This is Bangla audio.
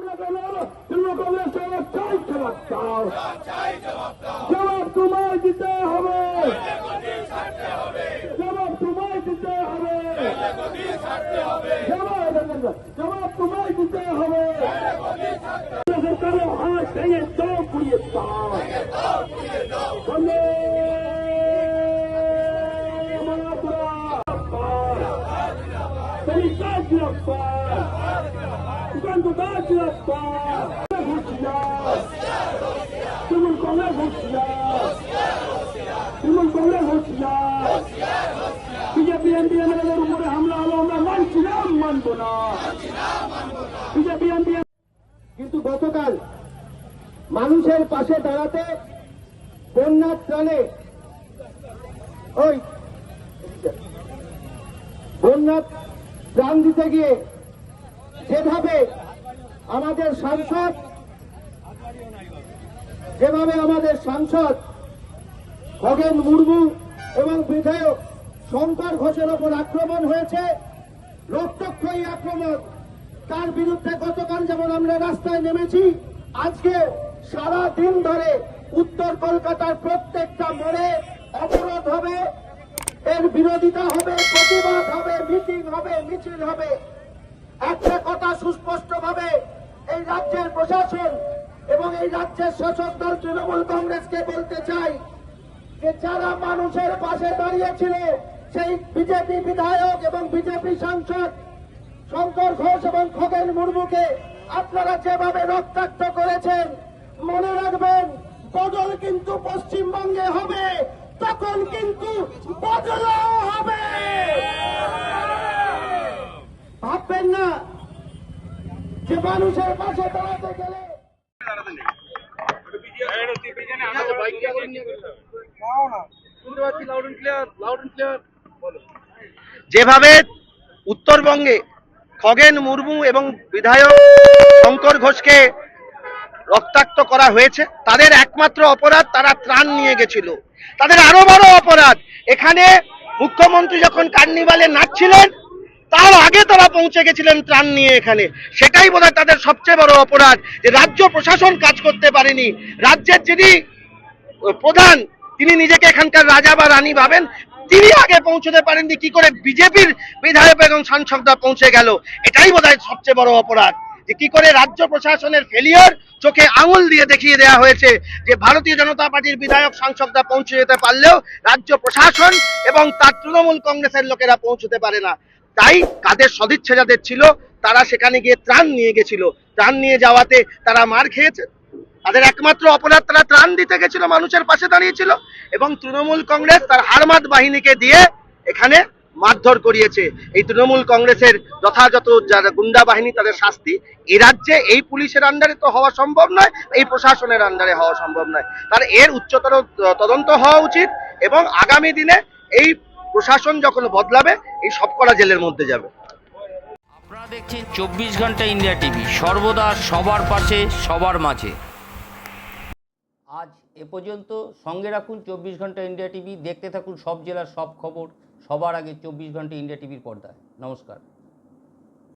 হামলা করল তৃণমূল কংগ্রেস চাই জবাব দাও। জবাব তোমায় দিতে হবে। জবাব তোমায় দিতে হবে। জবাব তোমায় দিতে হবে। সরকারের হাত ভেঙে দাও পুড়িয়ে দাও। এমপি কিন্তু গতকাল মানুষের পাশে দাঁড়াতে বন্যার ত্রাণে ওই বন্যার ত্রাণ দিতে গিয়ে যেভাবে আমাদের সাংসদ, যেভাবে আমাদের সাংসদ খগেন মুর্মু এবং বিধায়ক শঙ্কর ঘোষের ওপর আক্রমণ হয়েছে, রক্তক্ষয়ী আক্রমণ, তার বিরুদ্ধে গতকাল যেমন আমরা রাস্তায় নেমেছি, আজকে সারা দিন ধরে উত্তর কলকাতার প্রত্যেকটা মোড়ে অবরোধ হবে, এর বিরোধিতা হবে, প্রতিবাদ হবে, মিটিং হবে, মিছিল হবে। একটা কথা সুস্পষ্ট ভাবে এই রাজ্যের প্রশাসন এবং এই রাজ্যের শাসক দল তৃণমূল কংগ্রেসকে বলতে চাই যে যারা মানুষের পাশে দাঁড়িয়েছিল, সেই বিজেপি বিধায়ক এবং বিজেপি সাংসদ শঙ্কর ঘোষ এবং খগেন মুর্মুকে আপনারা যেভাবে রক্তাক্ত করেছেন, মনে রাখবেন, বদল কিন্তু পশ্চিমবঙ্গে হবে তখন কিন্তু বদলাও হবে ভাববেন না যে মানুষের পাশে দাঁড়াতে গেলে যেভাবে উত্তরবঙ্গে খগেন, মুর্মু এবং বিধায়ক শঙ্কর ঘোষকে রক্তাক্ত করা হয়েছে, তাদের একমাত্র অপরাধ তারা ত্রাণ নিয়ে গেছিল। তাদের আরও বড় অপরাধ, এখানে মুখ্যমন্ত্রী যখন কার্নিভালে নাচছিলেন তার আগে তারা পৌঁছে গেছিলেন ত্রাণ নিয়ে এখানে। সেটাই বোধহয় তাদের সবচেয়ে বড় অপরাধ, যে রাজ্য প্রশাসন কাজ করতে পারেনি। রাজ্যের যিনি প্রধান, তিনি নিজেকে এখানকার রাজা বা রানী ভাবেন, তিনি আগে পৌঁছতে পারেননি। কি করে বিজেপির বিধায়ক এবং সাংসদরা পৌঁছে গেল? এটাই বোধহয় সবচেয়ে বড় অপরাধ। যে কি করে রাজ্য প্রশাসনের ফেলিয়র চোখে আঙুল দিয়ে দেখিয়ে দেওয়া হয়েছে, যে ভারতীয় জনতা পার্টির বিধায়ক, সাংসদরা পৌঁছে যেতে পারলেও রাজ্য প্রশাসন এবং তার তৃণমূল কংগ্রেসের লোকেরা পৌঁছতে পারে না। তাই কাদের সদিচ্ছা যাদের ছিল, তারা সেখানে গিয়ে ত্রাণ নিয়ে গেছিল। ত্রাণ নিয়ে যাওয়াতে তারা মার খেয়েছে। তাদের একমাত্র অপরাধ, তারা ত্রাণ দিতে গেছিল, মানুষের পাশে দাঁড়িয়েছিল এবং তৃণমূল কংগ্রেস তার হারমাত বাহিনীকে দিয়ে এখানে মারধর করিয়েছে। এই তৃণমূল কংগ্রেসের যথাযথ যারা গুন্ডা বাহিনী, তাদের শাস্তি এ রাজ্যে, এই পুলিশের আন্ডারে তো হওয়া সম্ভব নয়, এই প্রশাসনের আন্ডারে হওয়া সম্ভব নয়। তার এর উচ্চতর তদন্ত হওয়া উচিত এবং আগামী দিনে এই প্রশাসন যখন বদলাবে এই সবকটা জেলের মধ্যে যাবে। আপনারা দেখছেন চব্বিশ ঘণ্টা ইন্ডিয়া টিভি সর্বদা সবার পাশে সবার মাঝে। আজ এ পর্যন্ত সঙ্গে রাখুন চব্বিশ ঘণ্টা ইন্ডিয়া টিভি দেখতে থাকুন সব জেলার সব খবর সবার আগে চব্বিশ ঘণ্টা ইন্ডিয়া টিভির পর্দায়। নমস্কার।